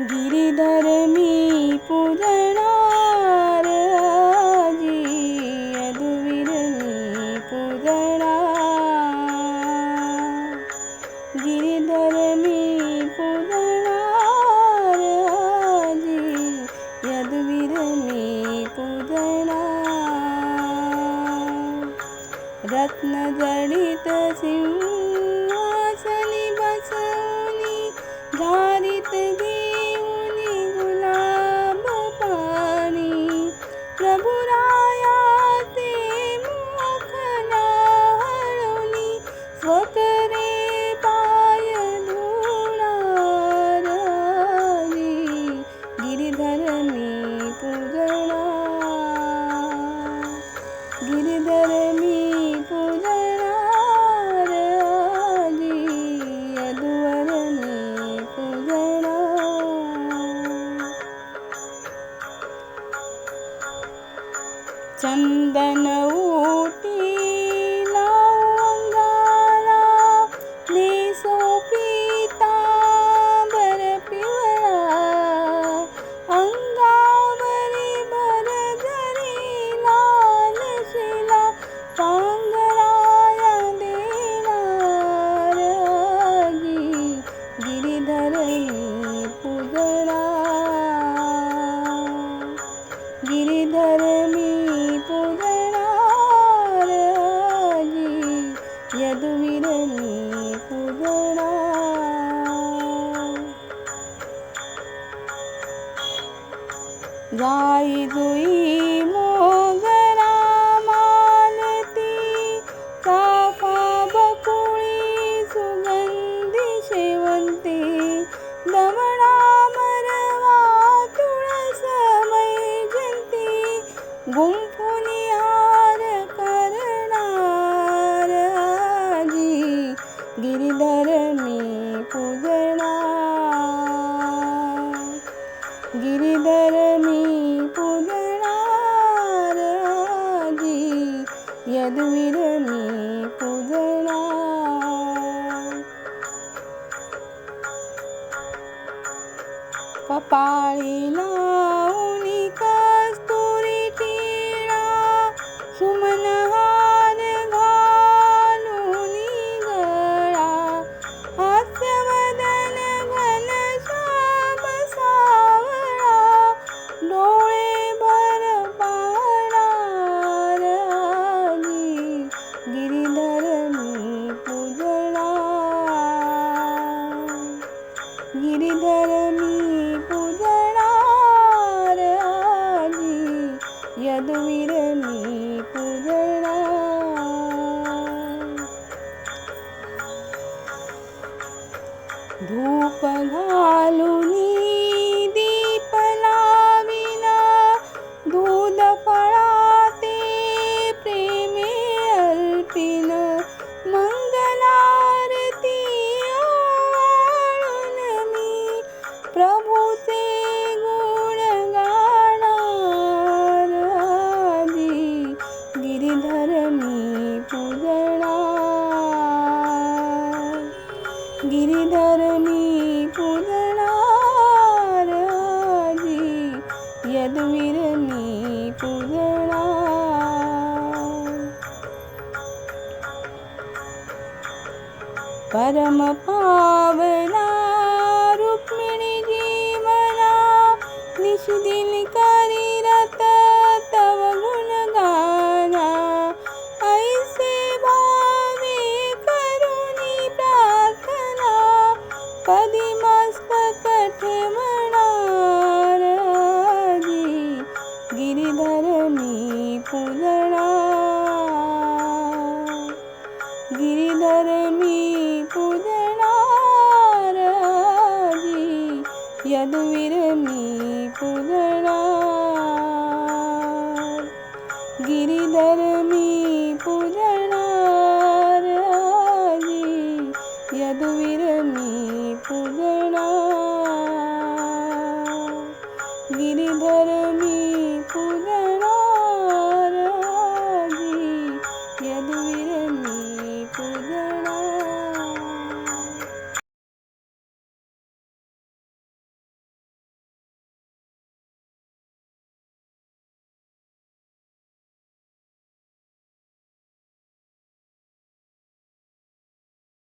गिरिधर मी पूजणार आजी यदुवीर मी पूजणार. गिरिधर मी पूजणार आजी यदुवीर मी पूजणार. रत्नजडित शिव ధరణి పూజన? గిరిధరణి పూజన? రాజీ యదువరణి పూజన? చందన ఊటి जाई जुई मोगरा मालती चाफा बकुळी सुगंधी शेवंती दमणा मरवा तुळस मैजंती गुंफुनी हार करणार आजी गिरिधर मी पूजणार. गिरिधर मी યદવીરની પૂજના કપાળીના యదువిరని పుజన. ధూపగాలుని परम पावना रुक्मिणी जीवना निषदिन करी रत तव गुण गाना ऐसे भावे करुणी प्रार्थना कधी मधुवीर मी पुजणार गिरीधर मी पुजणार आजी यदुवीर मी पुजणार गिरीधर मी